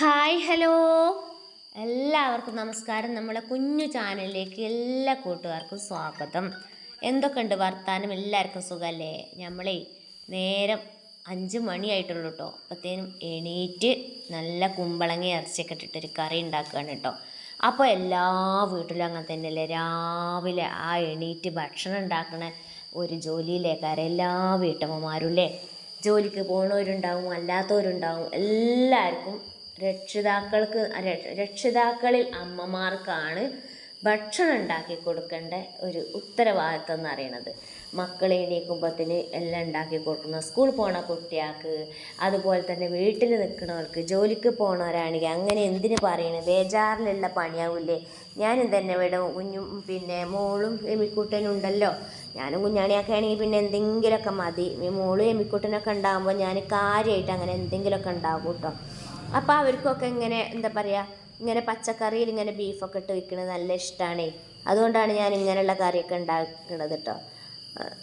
Hi hello. എല്ലാവർക്കും നമസ്കാരം. നമ്മളെ കുഞ്ഞു ചാനലിലേക്ക് എല്ലാ കൂട്ടുകാർക്കും സ്വാഗതം. എന്തൊക്കെയുണ്ട് വർത്താനം? എല്ലാവർക്കും സുഖമല്ലേ നമ്മളെ നേരം അഞ്ച് മണിയായിട്ടുള്ളൂ കേട്ടോ. അപ്പോഴത്തേനും എണീറ്റ് നല്ല കുമ്പളങ്ങി ഇറച്ചിയൊക്കെ ഇട്ടിട്ടൊരു കറി ഉണ്ടാക്കുകയാണ് കേട്ടോ. അപ്പോൾ എല്ലാ വീട്ടിലും അങ്ങനെ തന്നെയല്ലേ? രാവിലെ ആ എണീറ്റ് ഭക്ഷണം ഉണ്ടാക്കണ ഒരു ജോലിയിലേക്കാരെ എല്ലാ വീട്ടമ്മമാരും അല്ലേ? ജോലിക്ക് പോണവരുണ്ടാവും അല്ലാത്തവരുണ്ടാവും. എല്ലാവർക്കും രക്ഷിതാക്കൾക്ക് രക്ഷിതാക്കളിൽ അമ്മമാർക്കാണ് ഭക്ഷണം ഉണ്ടാക്കി കൊടുക്കേണ്ട ഒരു ഉത്തരവാദിത്തം എന്ന് പറയുന്നത് മക്കളെ എണീക്കുമ്പത്തിന് എല്ലാം ഉണ്ടാക്കി കൊടുക്കുന്ന സ്കൂൾ പോണ കുട്ടികൾക്ക് അതുപോലെ തന്നെ വീട്ടിൽ നിൽക്കുന്നവർക്ക് ജോലിക്ക് പോണവരാണെങ്കിൽ അങ്ങനെ എന്തിനു പറയണേ? ബേജാറിലുള്ള പണിയാവില്ലേ? ഞാനും തന്നെ ഇവിടെ കുഞ്ഞും പിന്നെ മോളും എമിക്കുട്ടനും ഉണ്ടല്ലോ. ഞാനും കുഞ്ഞാണിയൊക്കെ ആണെങ്കിൽ പിന്നെ എന്തെങ്കിലുമൊക്കെ മതി. മോളും എമിക്കുട്ടനൊക്കെ ഉണ്ടാകുമ്പോൾ ഞാൻ കാര്യമായിട്ട് അങ്ങനെ എന്തെങ്കിലുമൊക്കെ ഉണ്ടാകും കേട്ടോ. അപ്പോൾ അവർക്കൊക്കെ ഇങ്ങനെ എന്താ പറയുക ഇങ്ങനെ പച്ചക്കറിയിൽ ഇങ്ങനെ ബീഫൊക്കെ ഇട്ട് വെക്കുന്നത് നല്ല ഇഷ്ടമാണ് അതുകൊണ്ടാണ് ഞാൻ ഇങ്ങനെയുള്ള കറിയൊക്കെ ഉണ്ടാക്കുന്നത് കേട്ടോ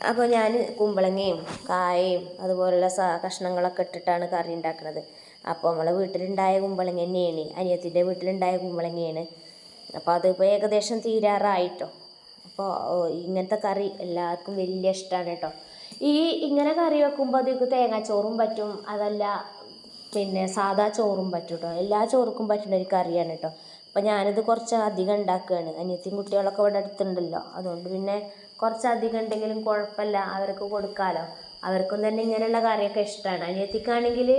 അപ്പോൾ ഞാൻ കുമ്പളങ്ങയും കായയും അതുപോലുള്ള കഷ്ണങ്ങളൊക്കെ ഇട്ടിട്ടാണ് കറി ഉണ്ടാക്കുന്നത് അപ്പോൾ നമ്മളെ വീട്ടിലുണ്ടായ കുമ്പളങ്ങ തന്നെയാണ് അനിയത്തിന്റെ വീട്ടിലുണ്ടായ കുമ്പളങ്ങയാണ്. അപ്പോൾ അതിപ്പോൾ ഏകദേശം തീരാറായിട്ടോ. അപ്പോൾ ഇങ്ങനത്തെ കറി എല്ലാവർക്കും വലിയ ഇഷ്ടമാണ് കേട്ടോ ഈ ഇങ്ങനെ കറി വെക്കുമ്പോൾ അതിക്ക് തേങ്ങാച്ചോറും പറ്റും അതല്ല പിന്നെ സാധാ ചോറും പറ്റും കേട്ടോ എല്ലാ ചോറുക്കും പറ്റുന്ന ഒരു കറിയാണ് കേട്ടോ അപ്പോൾ ഞാനിത് കുറച്ച് അധികം ഉണ്ടാക്കുകയാണ് അനിയത്തിയും കുട്ടികളൊക്കെ ഇവിടെ അടുത്തുണ്ടല്ലോ. അതുകൊണ്ട് പിന്നെ കുറച്ച് അധികം ഉണ്ടെങ്കിലും കുഴപ്പമില്ല അവർക്ക് കൊടുക്കാമല്ലോ അവർക്കും തന്നെ ഇങ്ങനെയുള്ള കറിയൊക്കെ ഇഷ്ടമാണ് അനിയത്തിക്കാണെങ്കിൽ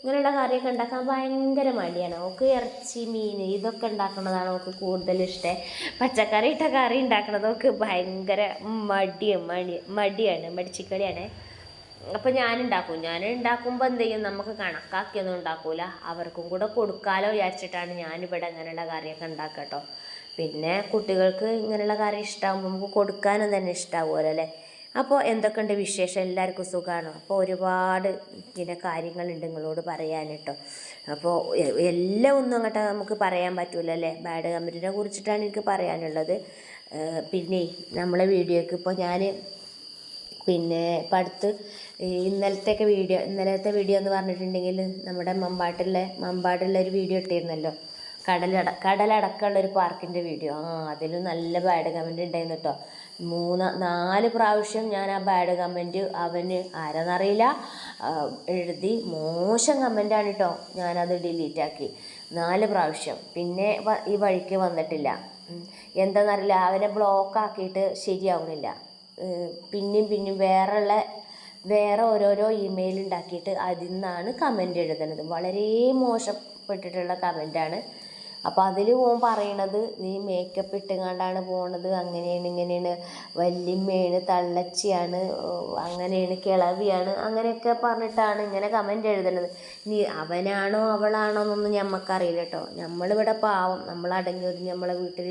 ഇങ്ങനെയുള്ള കറിയൊക്കെ ഉണ്ടാക്കാൻ ഭയങ്കര മടിയാണ്. അവൾക്ക് ഇറച്ചി മീൻ ഇതൊക്കെ ഉണ്ടാക്കുന്നതാണ് അവൾക്ക് കൂടുതൽ ഇഷ്ടം. പച്ചക്കറി ഇട്ട കറി ഉണ്ടാക്കുന്നത് അവൾക്ക് ഭയങ്കര മടിയും മടി മടിയാണ് മടിച്ചിക്കളിയാണ് അപ്പോൾ ഞാനുണ്ടാക്കും. ഞാൻ ഉണ്ടാക്കുമ്പോൾ എന്ത് ചെയ്യും? നമുക്ക് കണക്കാക്കിയൊന്നും ഉണ്ടാക്കൂല. അവർക്കും കൂടെ കൊടുക്കാലോ വിചാരിച്ചിട്ടാണ് ഞാനിവിടെ ഇങ്ങനെയുള്ള കറിയൊക്കെ ഉണ്ടാക്കുക കേട്ടോ പിന്നെ കുട്ടികൾക്ക് ഇങ്ങനെയുള്ള കറി ഇഷ്ടമാകുമ്പോൾ നമുക്ക് കൊടുക്കാനും തന്നെ ഇഷ്ടമാവുമല്ലോ അല്ലേ? അപ്പോൾ എന്തൊക്കെയുണ്ട് വിശേഷം? എല്ലാവർക്കും സുഖമാണോ? അപ്പോൾ ഒരുപാട് പിന്നെ കാര്യങ്ങളുണ്ട് നിങ്ങളോട് പറയാൻ അപ്പോൾ എല്ലാം ഒന്നും അങ്ങോട്ട് നമുക്ക് പറയാൻ പറ്റൂല അല്ലേ? ബാഡ് കമ്പനിനെ കുറിച്ചിട്ടാണ് എനിക്ക് പറയാനുള്ളത്. പിന്നെ നമ്മളെ വീഡിയോക്ക് ഇപ്പോൾ ഞാൻ പിന്നെ ഇപ്പം അടുത്ത് ഇന്നലത്തെയൊക്കെ വീഡിയോ ഇന്നലത്തെ വീഡിയോ എന്ന് പറഞ്ഞിട്ടുണ്ടെങ്കിൽ നമ്മുടെ മമ്പാട്ടിലെ മമ്പാടുള്ള ഒരു വീഡിയോ ഇട്ടിരുന്നല്ലോ. കടലട കടലടക്കമുള്ള ഒരു പാർക്കിന്റെ വീഡിയോ. ആ അതിലും നല്ല ബാഡ് കമന്റ് ഉണ്ടായിരുന്നു കേട്ടോ. മൂന്ന് നാല് പ്രാവശ്യം ഞാൻ ആ ബാഡ് കമന്റ് അവന് ആരാന്നറിയില്ല എഴുതി മോശം കമന്റാണ് കേട്ടോ ഞാനത് ഡിലീറ്റ് ആക്കി നാല് പ്രാവശ്യം. പിന്നെ ഈ വഴിക്ക് വന്നിട്ടില്ല. എന്താണെന്നറിയില്ല അവനെ ബ്ലോക്ക് ആക്കിയിട്ട് ശരിയാവണില്ല. ഏഹ് പിന്നെയും പിന്നെയും വേറെയുള്ള വേറെ ഓരോരോ ഇമെയിൽ ഉണ്ടാക്കിയിട്ട് അതിൽ നിന്നാണ് കമന്റ് എഴുതുന്നത്. വളരെ മോശപ്പെട്ടിട്ടുള്ള കമന്റാണ് അപ്പോൾ അതിൽ ഓൻ പറയണത് നീ മേക്കപ്പ് ഇട്ടുകൊണ്ടാണ് പോണത് അങ്ങനെയാണ് ഇങ്ങനെയാണ് വല്യമ്മയാണ് തള്ളച്ചിയാണ് അങ്ങനെയാണ് കിളവിയാണ് അങ്ങനെയൊക്കെ പറഞ്ഞിട്ടാണ് ഇങ്ങനെ കമന്റ് എഴുതണത്. നീ അവനാണോ അവളാണോ എന്നൊന്നും ഞമ്മക്കറിയില്ല കേട്ടോ നമ്മളിവിടെ പാവം നമ്മൾ അടങ്ങി ഒതുങ്ങി നമ്മളെ വീട്ടിൽ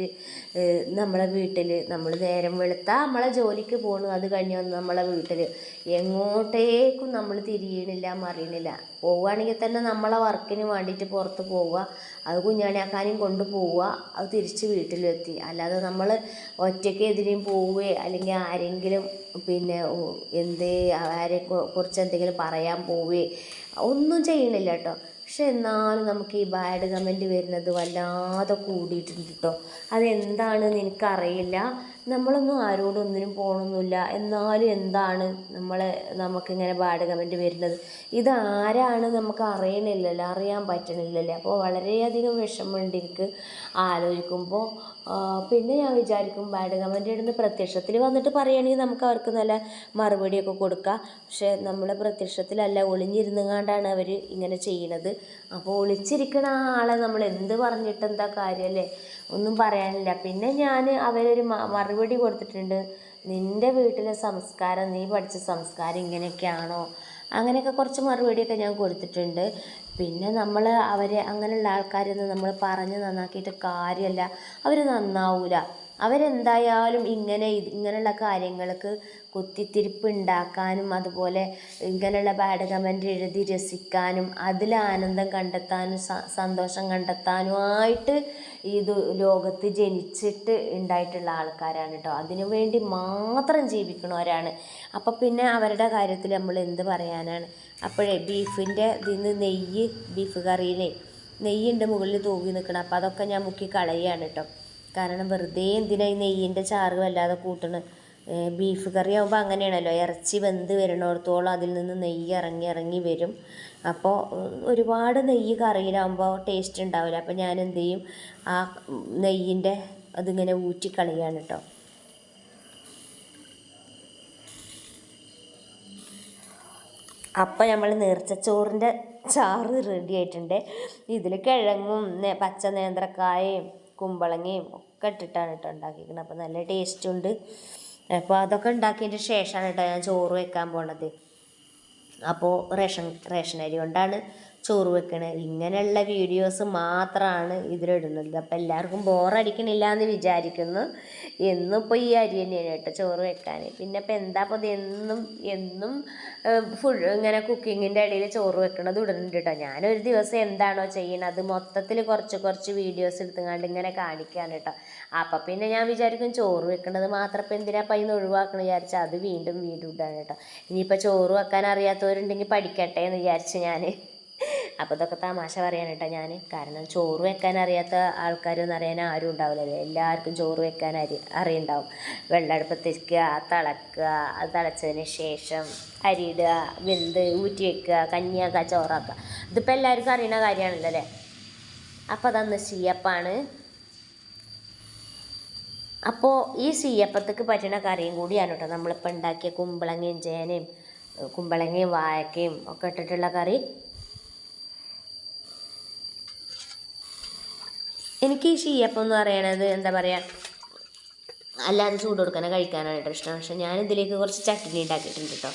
നമ്മളെ വീട്ടിൽ നമ്മൾ നേരം വെളുത്താൽ നമ്മളെ ജോലിക്ക് പോകണു അത് കഴിഞ്ഞ് വന്ന് നമ്മളെ വീട്ടിൽ എങ്ങോട്ടേക്കും നമ്മൾ തിരിയണില്ല മറിയണില്ല. പോവുകയാണെങ്കിൽ തന്നെ നമ്മളെ വർക്കിന് വേണ്ടിയിട്ട് പുറത്ത് പോവുക അത് കുഞ്ഞാണിയാക്കാനും കൊണ്ട് പോവുക അത് തിരിച്ച് വീട്ടിലെത്തി. അല്ലാതെ നമ്മൾ ഒറ്റയ്ക്ക് എതിരെയും പോവുകയോ അല്ലെങ്കിൽ ആരെങ്കിലും പിന്നെ എന്ത് ആരെ കുറിച്ച് എന്തെങ്കിലും പറയാൻ പോവുകയോ ഒന്നും ചെയ്യണില്ല കേട്ടോ. പക്ഷെ എന്നാലും നമുക്ക് ഈ ബാഡ് കമന്റ് വരുന്നത് വല്ലാതെ കൂടിയിട്ടുണ്ട് കേട്ടോ. അതെന്താണെന്ന് എനിക്കറിയില്ല നമ്മളൊന്നും ആരോടും ഒന്നിനും പോകണമെന്നില്ല എന്നാലും എന്താണ് നമ്മളെ നമുക്കിങ്ങനെ ബാഡ് കമന്റ് വരുന്നത്? ഇതാരാണ് നമുക്ക് അറിയണില്ലല്ലോ അറിയാൻ പറ്റണില്ലല്ലോ? അപ്പോൾ വളരെയധികം വിഷമമുണ്ട് എനിക്ക് ആലോചിക്കുമ്പോൾ. പിന്നെ ഞാൻ വിചാരിക്കും ബാഡ് കമന്റ് ഇടുന്ന പ്രത്യക്ഷത്തിൽ വന്നിട്ട് പറയുകയാണെങ്കിൽ നമുക്ക് അവർക്ക് നല്ല മറുപടിയൊക്കെ കൊടുക്കാം. പക്ഷേ നമ്മളെ പ്രത്യക്ഷത്തിലല്ല ഒളിഞ്ഞിരുന്നുകൊണ്ടാണ് അവർ ഇങ്ങനെ ചെയ്യണത്. അപ്പോൾ ഒളിച്ചിരിക്കുന്ന ആളെ നമ്മൾ എന്ത് പറഞ്ഞിട്ട് എന്താ കാര്യം അല്ലേ ഒന്നും പറയാനില്ല. പിന്നെ ഞാൻ അവരൊരു മറുപടി കൊടുത്തിട്ടുണ്ട്. നിന്റെ വീട്ടിലെ സംസ്കാരം നീ പഠിച്ച സംസ്കാരം ഇങ്ങനെയൊക്കെയാണോ? അങ്ങനെയൊക്കെ കുറച്ച് മറുപടിയൊക്കെ ഞാൻ കൊടുത്തിട്ടുണ്ട്. പിന്നെ നമ്മൾ അവരെ അങ്ങനെയുള്ള ആൾക്കാരൊന്നും നമ്മൾ പറഞ്ഞ് നന്നാക്കിയിട്ട് കാര്യമല്ല അവർ നന്നാവൂല. അവരെന്തായാലും ഇങ്ങനെ ഇങ്ങനെയുള്ള കാര്യങ്ങൾക്ക് കുത്തിത്തിരിപ്പ് ഉണ്ടാക്കാനും അതുപോലെ ഇങ്ങനെയുള്ള ബാഡ് കമന്റ് എഴുതി രസിക്കാനും അതിൽ ആനന്ദം കണ്ടെത്താനും സന്തോഷം സന്തോഷം കണ്ടെത്താനുമായിട്ട് ഇത് ലോകത്ത് ജനിച്ചിട്ട് ഉണ്ടായിട്ടുള്ള ആൾക്കാരാണ് കേട്ടോ. അതിനു വേണ്ടി മാത്രം ജീവിക്കണവരാണ് അപ്പം പിന്നെ അവരുടെ കാര്യത്തിൽ നമ്മൾ എന്ത് പറയാനാണ്? അപ്പോഴേ ബീഫിന്റെ ഇതിൽ നെയ്യ് ബീഫ് കറിയിലേ നെയ്യുണ്ട് മുകളിൽ തൂങ്ങി നിൽക്കണം അപ്പോൾ അതൊക്കെ ഞാൻ മുക്കി കളയുകയാണ് കേട്ടോ. കാരണം വെറുതെ എന്തിനാ ഈ നെയ്യിന്റെ ചാറ് വല്ലാതെ കൂട്ടണ്? ബീഫ് കറി ആകുമ്പോൾ അങ്ങനെയാണല്ലോ. ഇറച്ചി വെന്ത് വരണോടത്തോളം അതിൽ നിന്ന് നെയ്യ് ഇറങ്ങി ഇറങ്ങി വരും. അപ്പോൾ ഒരുപാട് നെയ്യ് കറിയിലാകുമ്പോൾ ടേസ്റ്റ് ഉണ്ടാവില്ല. അപ്പോൾ ഞാൻ എന്ത് ചെയ്യും? ആ നെയ്യിന്റെ അതിങ്ങനെ ഊറ്റിക്കളയാണ് കേട്ടോ അപ്പോൾ നമ്മൾ നേർച്ചച്ചോറിന്റെ ചാറ് റെഡി ആയിട്ടുണ്ട്. ഇതിൽ കിഴങ്ങും പച്ച നേന്ത്രക്കായയും കുമ്പളങ്ങയും ഒക്കെ ഇട്ടിട്ടാണ് കേട്ടോ ഉണ്ടാക്കിയിരിക്കുന്നത് അപ്പോൾ നല്ല ടേസ്റ്റ് ഉണ്ട്. അപ്പോൾ അതൊക്കെ ഉണ്ടാക്കിയതിന്റെ ശേഷമാണ് കേട്ടോ ഞാൻ ചോറ് വെക്കാൻ പോണത്. അപ്പോൾ റേഷൻ റേഷൻ അരി കൊണ്ടാണ് ചോറ് വെക്കണത് ഇങ്ങനെയുള്ള വീഡിയോസ് മാത്രമാണ് ഇതിലിടുന്നത്. അപ്പോൾ എല്ലാവർക്കും ബോറടിക്കണില്ല എന്ന് വിചാരിക്കുന്നു. എന്നും ഇപ്പോൾ ഈ അരി തന്നെയാണ് കേട്ടോ ചോറ് വെക്കാൻ പിന്നെ ഇപ്പം എന്താ ഇപ്പോൾ എന്നും എന്നും ഫുൾ ഇങ്ങനെ കുക്കിങ്ങിന്റെ ഇടയിൽ ചോറ് വെക്കണത് ഇടുന്നുണ്ട് കേട്ടോ. ഞാനൊരു ദിവസം എന്താണോ ചെയ്യണത് മൊത്തത്തിൽ കുറച്ച് കുറച്ച് വീഡിയോസ് എടുത്തുകൊണ്ട് ഇങ്ങനെ കാണിക്കാൻ കേട്ടോ. അപ്പം പിന്നെ ഞാൻ വിചാരിക്കും ചോറ് വെക്കണത് മാത്രം ഇപ്പം എന്തിനാ അപ്പം ഒഴിവാക്കണം വിചാരിച്ചാൽ അത് വീണ്ടും വീണ്ടും ഇടാണ് കേട്ടോ. ഇനിയിപ്പോൾ ചോറ് വെക്കാൻ അറിയാത്തവരുണ്ടെങ്കിൽ പഠിക്കട്ടെ എന്ന് വിചാരിച്ച് ഞാൻ അപ്പോൾ ഇതൊക്കെ തമാശ പറയാൻ ഞാൻ കാരണം ചോറ് വെക്കാൻ അറിയാത്ത ആൾക്കാരൊന്നും അറിയാൻ ആരും ഉണ്ടാവില്ലല്ലോ. എല്ലാവർക്കും ചോറ് വെക്കാൻ അരി അറിയുണ്ടാവും. വെള്ളടുപ്പത്തേക്ക് തിളക്കുക അത് തിളച്ചതിന് ശേഷം അരിയിടുക വെന്ത് ഊറ്റി വെക്കുക കഞ്ഞിയാക്കുക ചോറാക്കുക. ഇതിപ്പോൾ എല്ലാവർക്കും അറിയുന്ന കാര്യമാണല്ലോ അല്ലേ? അപ്പോൾ അതന്ന് ചീയപ്പാണ് അപ്പോൾ ഈ സീയപ്പത്തേക്ക് പറ്റുന്ന കറിയും കൂടിയാണ് കേട്ടോ. നമ്മളിപ്പോൾ ഉണ്ടാക്കിയ കുമ്പളങ്ങയും ചേനയും കുമ്പളങ്ങയും വാഴക്കയും ഒക്കെ ഇട്ടിട്ടുള്ള കറി. എനിക്ക് ഈ ചീയപ്പം എന്ന് പറയണത് എന്താ പറയുക അല്ലാതെ ചൂട് കൊടുക്കാനോ കഴിക്കാനായിട്ട് ഇഷ്ടം. പക്ഷെ ഞാൻ ഇതിലേക്ക് കുറച്ച് ചട്നി ഉണ്ടാക്കിയിട്ടുണ്ട് കേട്ടോ.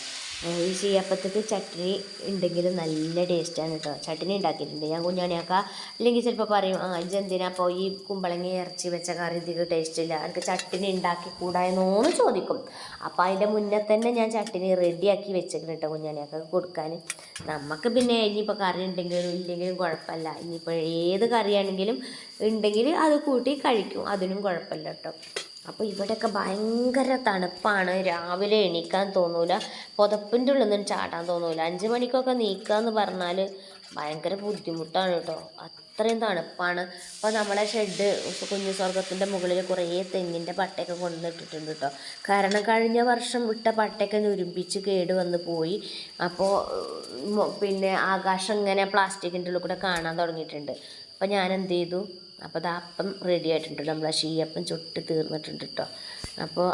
ഈ ചീയപ്പത്തേക്ക് ചട്നി ഉണ്ടെങ്കിൽ നല്ല ടേസ്റ്റാണ് കേട്ടോ ചട്നി ഉണ്ടാക്കിയിട്ടുണ്ട്. ഞാൻ കുഞ്ഞാണിയാക്ക അല്ലെങ്കിൽ ചിലപ്പോൾ പറയും ആ എന്തിനാ അപ്പോൾ ഈ കുമ്പളങ്ങ ഇറച്ചി വെച്ച കറി ഇതിക്ക് ടേസ്റ്റ് ഇല്ല? എനിക്ക് ചട്നി ഉണ്ടാക്കി കൂടായെന്നോന്ന് ചോദിക്കും. അപ്പോൾ അതിന്റെ മുന്നേ തന്നെ ഞാൻ ചട്നി റെഡിയാക്കി വെച്ചിട്ടുണ്ട് കേട്ടോ കുഞ്ഞാണിയാക്ക. കൊടുക്കാൻ നമുക്ക് പിന്നെ ഇനിയിപ്പോൾ കറി ഉണ്ടെങ്കിലും ഇല്ലെങ്കിലും കുഴപ്പമില്ല. ഇനിയിപ്പോൾ ഏത് കറിയാണെങ്കിലും ഉണ്ടെങ്കിൽ അത് കൂട്ടി കഴിക്കും. അതിനും കുഴപ്പമില്ല കേട്ടോ അപ്പോൾ ഇവിടെയൊക്കെ ഭയങ്കര തണുപ്പാണ്. രാവിലെ എണീക്കാൻ തോന്നൂല. പുതപ്പിന്റെ ഉള്ളിൽ നിന്ന് ചാടാൻ തോന്നൂല. അഞ്ച് മണിക്കൊക്കെ നീക്കുക എന്ന് പറഞ്ഞാൽ ഭയങ്കര ബുദ്ധിമുട്ടാണ് കേട്ടോ. അത്രയും തണുപ്പാണ്. അപ്പോൾ നമ്മളെ ഷെഡ് കുഞ്ഞു സ്വർഗത്തിന്റെ മുകളിൽ കുറേ തെങ്ങിന്റെ പട്ടയൊക്കെ കൊണ്ടുവന്നിട്ടിട്ടുണ്ട് കേട്ടോ. കാരണം കഴിഞ്ഞ വർഷം വിട്ട പട്ടയൊക്കെ നുരുമ്പിച്ച് കേട് വന്ന് പോയി. അപ്പോൾ പിന്നെ ആകാശം ഇങ്ങനെ പ്ലാസ്റ്റിക്കിന്റെ ഉള്ളിൽ കൂടെ കാണാൻ തുടങ്ങിയിട്ടുണ്ട്. അപ്പോൾ ഞാൻ എന്ത് ചെയ്തു? അപ്പോൾ അത് അപ്പം റെഡി ആയിട്ടുണ്ട്. ആ ഷീയപ്പം ചുട്ട് തീർന്നിട്ടുണ്ട് കേട്ടോ അപ്പോൾ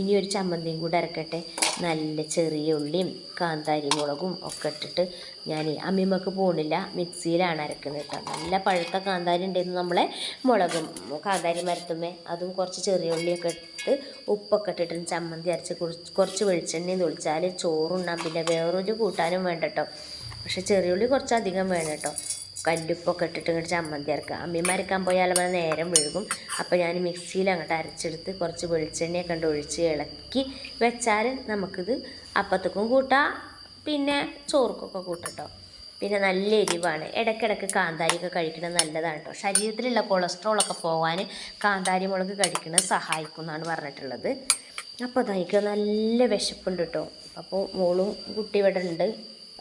ഇനി ഒരു ചമ്മന്തിയും കൂടെ അരക്കട്ടെ. നല്ല ചെറിയ ഉള്ളിയും കാന്താരി മുളകും ഒക്കെ ഇട്ടിട്ട് ഞാൻ അമ്മിമ്മക്ക് പോണില്ല. മിക്സിയിലാണ് അരക്കുന്നത് കേട്ടോ നല്ല പഴുത്ത കാന്താരി ഉണ്ടായിരുന്നു നമ്മളെ മുളകും കാന്താരി മരത്തുമേ അതും കുറച്ച് ചെറിയ ഉള്ളിയൊക്കെ ഇട്ട് ഉപ്പൊക്കെ ഇട്ടിട്ട് ചമ്മന്തി അരച്ച് കുറച്ച് കുറച്ച് വെളിച്ചെണ്ണയും തൊളിച്ചാൽ ചോറുണ്ണാം പിന്നെ വേറൊരു കൂട്ടാനും വേണ്ട കേട്ടോ പക്ഷേ ഉള്ളി കുറച്ചധികം വേണം കേട്ടോ കല്ലുപ്പൊക്കെ ഇട്ടിട്ട് ഇങ്ങോട്ട് ചമ്മന്തി അരക്കുക. അമ്മീമ്മ അരക്കാൻ പോയാൽ നമ്മൾ നേരം വിഴുകും അപ്പോൾ ഞാൻ മിക്സിയിൽ അങ്ങോട്ട് അരച്ചെടുത്ത് കുറച്ച് വെളിച്ചെണ്ണയൊക്കെ കണ്ട് ഒഴിച്ച് ഇളക്കി വെച്ചാൽ നമുക്കിത് അപ്പത്തേക്കും കൂട്ടാം. പിന്നെ ചോറുക്കൊക്കെ കൂട്ടട്ടോ. പിന്നെ നല്ല എരിവാണ്. ഇടയ്ക്കിടയ്ക്ക് കാന്താരിയൊക്കെ കഴിക്കുന്നത് നല്ലതാണ് കേട്ടോ ശരീരത്തിലുള്ള കൊളസ്ട്രോളൊക്കെ പോകാൻ കാന്താരി മുളക് കഴിക്കുന്നത് സഹായിക്കും എന്നാണ് പറഞ്ഞിട്ടുള്ളത് അപ്പോൾ അതായിരിക്കും നല്ല വിശപ്പുണ്ട് കേട്ടോ അപ്പോൾ മോളും കുട്ടി ഇവിടെ ഉണ്ട്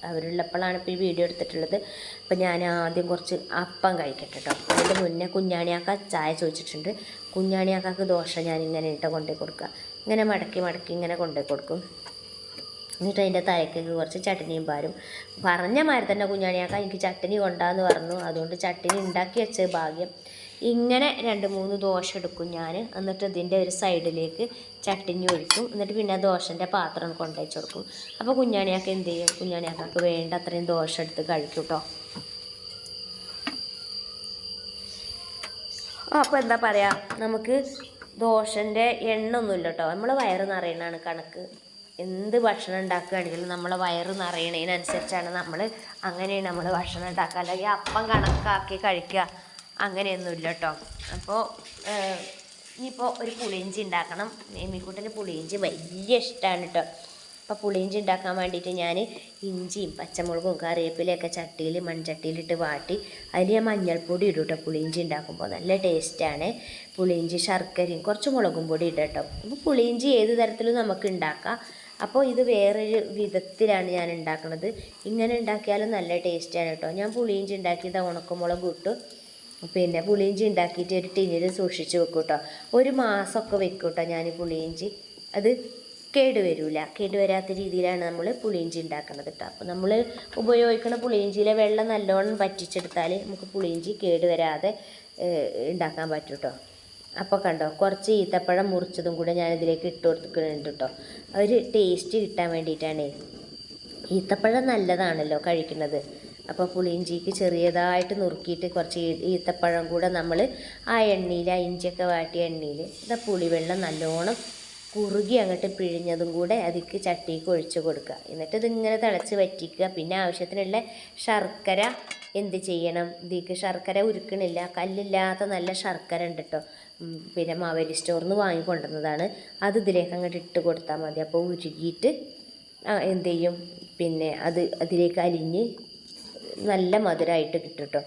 അവരുള്ളപ്പോഴാണ് ഇപ്പോൾ ഈ വീഡിയോ എടുത്തിട്ടുള്ളത്. അപ്പോൾ ഞാൻ ആദ്യം കുറച്ച് അപ്പം കഴിക്കട്ടെ കേട്ടോ അതിന്റെ മുന്നേ കുഞ്ഞാണിയാക്ക ചായ ചോദിച്ചിട്ടുണ്ട്. കുഞ്ഞാണിയാക്കാക്ക് ദോശ ഞാൻ ഇങ്ങനെ ഇട്ട് കൊണ്ടുപോയി കൊടുക്കുക ഇങ്ങനെ മടക്കി മടക്കി ഇങ്ങനെ കൊണ്ടുപോയി കൊടുക്കും. എന്നിട്ട് അതിന്റെ തലയ്ക്ക് കുറച്ച് ചട്നിയും പാരും. പറഞ്ഞ മാതിരി തന്നെ കുഞ്ഞാണിയാക്ക എനിക്ക് ചട്നി കൊണ്ടാന്ന് പറഞ്ഞു. അതുകൊണ്ട് ചട്നി ഉണ്ടാക്കി വെച്ച് ഭാഗ്യം. ഇങ്ങനെ രണ്ട് മൂന്ന് ദോശ എടുക്കും ഞാൻ എന്നിട്ട് ഇതിന്റെ ഒരു സൈഡിലേക്ക് ചട്ടിഞ്ഞ് ഒഴിക്കും. എന്നിട്ട് പിന്നെ ദോശന്റെ പാത്രം കൊണ്ടുവച്ച് കൊടുക്കും. അപ്പോൾ കുഞ്ഞാണിയാക്ക എന്ത് ചെയ്യും? കുഞ്ഞാണിയാക്കാക്ക് വേണ്ട അത്രയും ദോശ എടുത്ത് കഴിക്കും കേട്ടോ അപ്പോൾ എന്താ പറയുക നമുക്ക് ദോശന്റെ എണ്ണൊന്നുമില്ല കേട്ടോ നമ്മൾ വയറ് നിറയണതാണ് കണക്ക്. എന്ത് ഭക്ഷണം ഉണ്ടാക്കുകയാണെങ്കിലും നമ്മളെ വയറ് നിറയണതിനനുസരിച്ചാണ് നമ്മൾ അങ്ങനെയാണ് നമ്മൾ ഭക്ഷണം ഉണ്ടാക്കുക. അല്ലെങ്കിൽ അപ്പം കണക്കാക്കി കഴിക്കുക. അങ്ങനെയൊന്നുമില്ല കേട്ടോ അപ്പോൾ ഇനിയിപ്പോൾ ഒരു പുളിയിഞ്ചി ഉണ്ടാക്കണം. മേമിക്കുട്ടന് പുളിയിഞ്ചി വലിയ ഇഷ്ടമാണ് കേട്ടോ അപ്പോൾ പുളിയിഞ്ചി ഉണ്ടാക്കാൻ വേണ്ടിയിട്ട് ഞാൻ ഇഞ്ചിയും പച്ചമുളകും കറിവേപ്പിലയൊക്കെ ചട്ടിയിൽ മൺചട്ടിയിലിട്ട് വാട്ടി അതിൽ ഞാൻ മഞ്ഞൾപ്പൊടി ഇടും കേട്ടോ പുളിയിഞ്ചി ഉണ്ടാക്കുമ്പോൾ നല്ല ടേസ്റ്റാണ്. പുളിയിഞ്ചി ശർക്കരയും കുറച്ച് മുളകും പൊടി ഇടും കേട്ടോ അപ്പോൾ പുളിയിഞ്ചി ഏത് തരത്തിലും നമുക്ക് ഉണ്ടാക്കാം. അപ്പോൾ ഇത് വേറൊരു വിധത്തിലാണ് ഞാൻ ഉണ്ടാക്കുന്നത് ഇങ്ങനെ ഉണ്ടാക്കിയാലും നല്ല ടേസ്റ്റാണ് കേട്ടോ ഞാൻ പുളിയിഞ്ചി ഉണ്ടാക്കിയത് ഉണക്കമുളക് ഇട്ടു. പിന്നെ പുളിയിഞ്ചി ഉണ്ടാക്കിയിട്ട് ഒരു ടിന്നിൽ സൂക്ഷിച്ച് വെക്കും കേട്ടോ ഒരു മാസമൊക്കെ വെക്കും കേട്ടോ ഞാൻ പുളിയിഞ്ചി. അത് കേടുവരില്ല കേടുവരാത്ത കേട് വരാത്ത രീതിയിലാണ് നമ്മൾ പുളിയിഞ്ചി ഉണ്ടാക്കുന്നത് കേട്ടോ. അപ്പോൾ നമ്മൾ ഉപയോഗിക്കുന്ന പുളിയിഞ്ചിയിലെ വെള്ളം നല്ലോണം വറ്റിച്ചെടുത്താൽ നമുക്ക് പുളിയിഞ്ചി കേടുവരാതെ ഉണ്ടാക്കാൻ പറ്റും കേട്ടോ. അപ്പോൾ കണ്ടോ കുറച്ച് ഈത്തപ്പഴം മുറിച്ചതും കൂടെ ഞാൻ ഇതിലേക്ക് ഇട്ട് കൊടുക്കുന്നുണ്ട് കേട്ടോ. ഒരു ടേസ്റ്റ് കിട്ടാൻ വേണ്ടിയിട്ടാണ്. ഈത്തപ്പഴം നല്ലതാണല്ലോ കഴിക്കുന്നത്. അപ്പോൾ പുളിയിഞ്ചിക്ക് ചെറിയതായിട്ട് നുറുക്കിയിട്ട് കുറച്ച് ഈത്തപ്പഴം കൂടെ നമ്മൾ ആ എണ്ണയിൽ ആ ഇഞ്ചിയൊക്കെ വാട്ടിയ എണ്ണയിൽ ഇതാ പുളിവെള്ളം നല്ലോണം കുറുകി അങ്ങോട്ട് പിഴിഞ്ഞതും കൂടെ അതിക്ക് ചട്ടിക്ക് ഒഴിച്ചു കൊടുക്കുക. എന്നിട്ട് ഇതിങ്ങനെ തിളച്ച് വറ്റിക്കുക. പിന്നെ ആവശ്യത്തിനുള്ള ശർക്കര എന്ത് ചെയ്യണം? ഇതിക്ക് ശർക്കര ഉരുക്കണില്ല. കല്ലില്ലാത്ത നല്ല ശർക്കര ഉണ്ട് കേട്ടോ പിന്നെ മാവേലി സ്റ്റോറിൽ നിന്ന് വാങ്ങിക്കൊണ്ടുവന്നതാണ് അത് ഇതിലേക്ക് അങ്ങോട്ട് ഇട്ട് കൊടുത്താൽ മതി. അപ്പോൾ ഉരുകിയിട്ട് എന്ത് ചെയ്യും? പിന്നെ അത് അതിലേക്ക് അലിഞ്ഞ് നല്ല മധുരമായിട്ട് കിട്ടും കേട്ടോ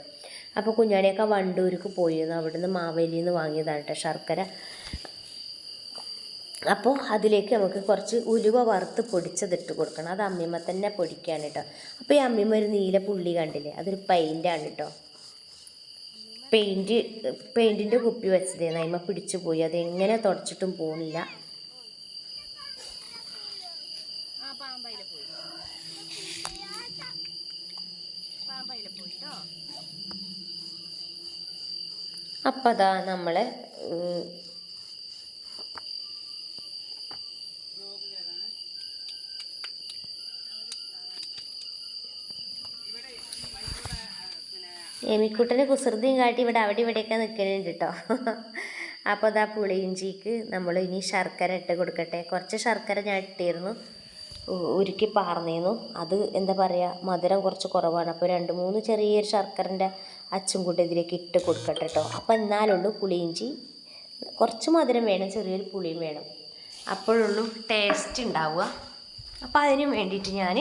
അപ്പോൾ കുഞ്ഞാണിയൊക്കെ വണ്ടൂർക്ക് പോയിരുന്നു. അവിടുന്ന് മാവേലിയിൽ നിന്ന് വാങ്ങിയതാണ് കേട്ടോ ശർക്കര. അപ്പോൾ അതിലേക്ക് നമുക്ക് കുറച്ച് ഉലുവ വറുത്ത് പൊടിച്ചതിട്ട് കൊടുക്കണം. അത് അമ്മിമ്മ തന്നെ പൊടിക്കുകയാണ് കേട്ടോ അപ്പോൾ ഈ അമ്മിമ്മ ഒരു നീല പുള്ളി കണ്ടില്ലേ? അതൊരു പെയിന്റാണ് കേട്ടോ പെയിന്റ് പെയിന്റിന്റെ കുപ്പി വെച്ചതേ നൈമ പിടിച്ചു പോയി. അതെങ്ങനെ തുടച്ചിട്ടും പോകുന്നില്ല ആ പാമ്പയില പോയി പോയിട്ടോ അപ്പം അതാ നമ്മൾ എമിക്കുട്ടന് കുസൃതിയും കാട്ടി ഇവിടെ അവിടെ ഇവിടെയൊക്കെ നിൽക്കുന്നുണ്ട് കേട്ടോ അപ്പോൾ അതാ പുളിയിഞ്ചിക്ക് നമ്മൾ ഇനി ശർക്കര ഇട്ട് കൊടുക്കട്ടെ. കുറച്ച് ശർക്കര ഞാൻ ഇട്ടിരുന്നു. ഉരുക്കി പാർന്നിരുന്നു അത് എന്താ പറയുക മധുരം കുറച്ച് കുറവാണ്. അപ്പോൾ രണ്ട് മൂന്ന് ചെറിയൊരു ശർക്കരന്റെ അച്ചും കൂട്ടി ഇതിലേക്ക് ഇട്ട് കൊടുക്കട്ടെ കേട്ടോ അപ്പോൾ എന്നാലുള്ളൂ പുളിയിഞ്ചി കുറച്ച് മധുരം വേണം ചെറിയൊരു പുളിയും വേണം. അപ്പോഴുള്ളൂ ടേസ്റ്റ് ഉണ്ടാവുക അപ്പോൾ അതിന് വേണ്ടിയിട്ട് ഞാൻ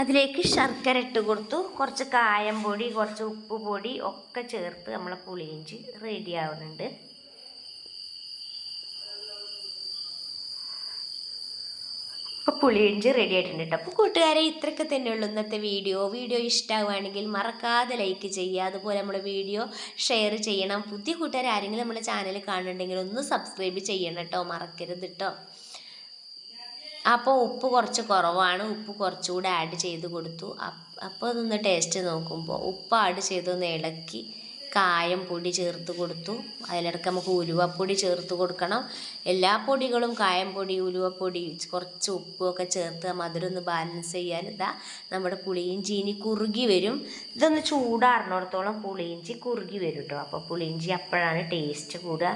അതിലേക്ക് ശർക്കര ഇട്ട് കൊടുത്തു. കുറച്ച് കായം പൊടി കുറച്ച് ഉപ്പ് പൊടി ഒക്കെ ചേർത്ത് നമ്മളെ പുളിയിഞ്ചി റെഡി ആവുന്നുണ്ട്. അപ്പോൾ പുളിയിഞ്ചി റെഡി ആയിട്ടുണ്ട് കേട്ടോ അപ്പോൾ കൂട്ടുകാരെ ഇത്രയൊക്കെ തന്നെയുള്ളൂ ഇന്നത്തെ വീഡിയോ. വീഡിയോ ഇഷ്ടമാവുകയാണെങ്കിൽ മറക്കാതെ ലൈക്ക് ചെയ്യുക. അതുപോലെ നമ്മുടെ വീഡിയോ ഷെയർ ചെയ്യണം. പുതിയ കൂട്ടുകാർ ആരെങ്കിലും നമ്മുടെ ചാനൽ കാണുന്നുണ്ടെങ്കിൽ ഒന്ന് സബ്സ്ക്രൈബ് ചെയ്യണം കേട്ടോ മറക്കരുത് കേട്ടോ അപ്പോൾ ഉപ്പ് കുറച്ച് കുറവാണ്. ഉപ്പ് കുറച്ചുകൂടെ ആഡ് ചെയ്ത് കൊടുത്തു. അപ്പോൾ അതൊന്ന് ടേസ്റ്റ് നോക്കുമ്പോൾ ഉപ്പ് ആഡ് ചെയ്തൊന്ന് ഇളക്കി കായം പൊടി ചേർത്ത് കൊടുത്തു. അതിലിടക്ക് നമുക്ക് ഉലുവപ്പൊടി ചേർത്ത് കൊടുക്കണം. എല്ലാ പൊടികളും കായം പൊടി ഉലുവപ്പൊടി കുറച്ച് ഉപ്പുമൊക്കെ ചേർത്ത് മധുരം ഒന്ന് ബാലൻസ് ചെയ്യാൻ ഇതാ നമ്മുടെ പുളിയിഞ്ചി ഇനി കുറുകി വരും. ഇതൊന്ന് ചൂടാറിനോടത്തോളം പുളിയിഞ്ചി കുറുകി വരും കേട്ടോ അപ്പോൾ പുളിയിഞ്ചി അപ്പോഴാണ് ടേസ്റ്റ് കൂടുക.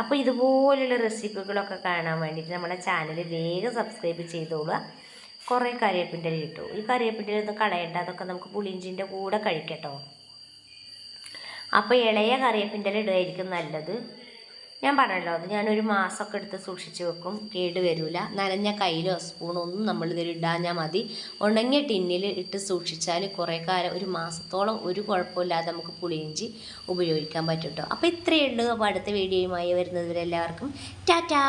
അപ്പോൾ ഇതുപോലുള്ള റെസിപ്പികളൊക്കെ കാണാൻ വേണ്ടിയിട്ട് നമ്മുടെ ചാനൽ വേഗം സബ്സ്ക്രൈബ് ചെയ്തോളുക. കുറേ കറിവേപ്പിന്റെ കിട്ടും ഈ കറിവേപ്പിന്റെ ഒന്നും കളയണ്ട. അതൊക്കെ നമുക്ക് പുളിയിഞ്ചിന്റെ കൂടെ കഴിക്കട്ടോ അപ്പോൾ ഇളയ കറിവേപ്പിന്റെ ഇടുകയായിരിക്കും നല്ലത്. ഞാൻ പറഞ്ഞല്ലോ അത് ഞാനൊരു മാസമൊക്കെ എടുത്ത് സൂക്ഷിച്ച് വെക്കും കേട് വരില്ല നനഞ്ഞ കയ്യിലോ സ്പൂണോ ഒന്നും നമ്മൾ ഇതിൽ ഇടാഞ്ഞാൽ മതി. ഉണങ്ങിയ ടിന്നിൽ ഇട്ട് സൂക്ഷിച്ചാൽ കുറേ കാലം ഒരു മാസത്തോളം ഒരു കുഴപ്പമില്ലാതെ നമുക്ക് പുളിയിഞ്ചി ഉപയോഗിക്കാൻ പറ്റും കേട്ടോ അപ്പോൾ ഇത്രയേ ഉള്ളൂ. അപ്പോൾ അടുത്ത വീഡിയോയുമായി വരുന്നത് വരെ എല്ലാവർക്കും ടാറ്റാ!